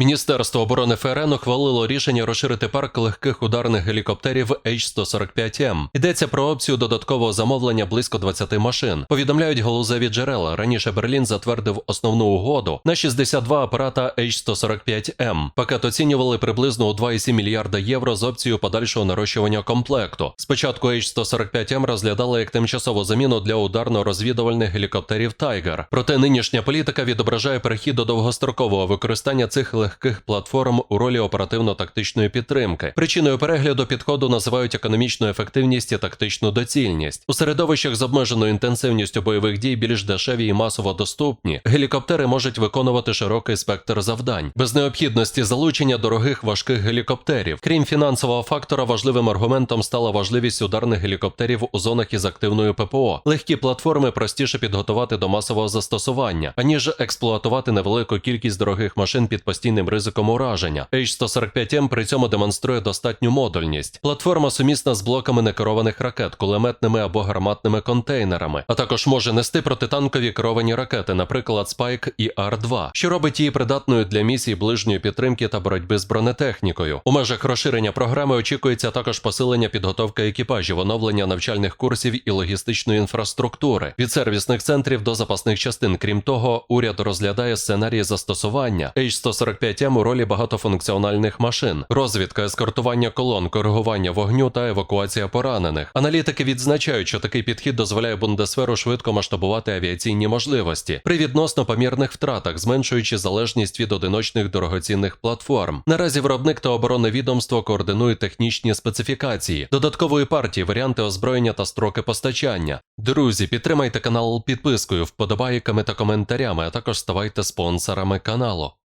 Міністерство оборони ФРН ухвалило рішення розширити парк легких ударних гелікоптерів H-145M. Йдеться про опцію додаткового замовлення близько 20 машин. Повідомляють галузеві джерела. Раніше Берлін затвердив основну угоду на 62 апарата H-145M. Пакет оцінювали приблизно у 2,7 мільярда євро з опцією подальшого нарощування комплекту. Спочатку H-145M розглядали як тимчасову заміну для ударно-розвідувальних гелікоптерів Tiger. Проте нинішня політика відображає перехід до довгострокового використання цих легких платформ у ролі оперативно-тактичної підтримки. Причиною перегляду підходу називають економічну ефективність і тактичну доцільність. У середовищах з обмеженою інтенсивністю бойових дій більш дешеві і масово доступні. Гелікоптери можуть виконувати широкий спектр завдань без необхідності залучення дорогих важких гелікоптерів. Крім фінансового фактора, важливим аргументом стала важливість ударних гелікоптерів у зонах із активною ППО. Легкі платформи простіше підготувати до масового застосування, аніж експлуатувати невелику кількість дорогих машин під постійним ризиком ураження. H-145M при цьому демонструє достатню модульність. Платформа сумісна з блоками некерованих ракет, кулеметними або гарматними контейнерами, а також може нести протитанкові керовані ракети, наприклад, Spike і R-2, що робить її придатною для місій ближньої підтримки та боротьби з бронетехнікою. У межах розширення програми очікується також посилення підготовки екіпажів, оновлення навчальних курсів і логістичної інфраструктури від сервісних центрів до запасних частин. Крім того, уряд розглядає сценарії застосування H-145M у ролі багатофункціональних машин, розвідка, ескортування колон, коригування вогню та евакуація поранених. Аналітики відзначають, що такий підхід дозволяє Бундесверу швидко масштабувати авіаційні можливості при відносно помірних втратах, зменшуючи залежність від одиночних дорогоцінних платформ. Наразі виробник та оборонне відомство координують технічні специфікації, додаткової партії, варіанти озброєння та строки постачання. Друзі, підтримайте канал підпискою, вподобайками та коментарями, а також ставайте спонсорами каналу.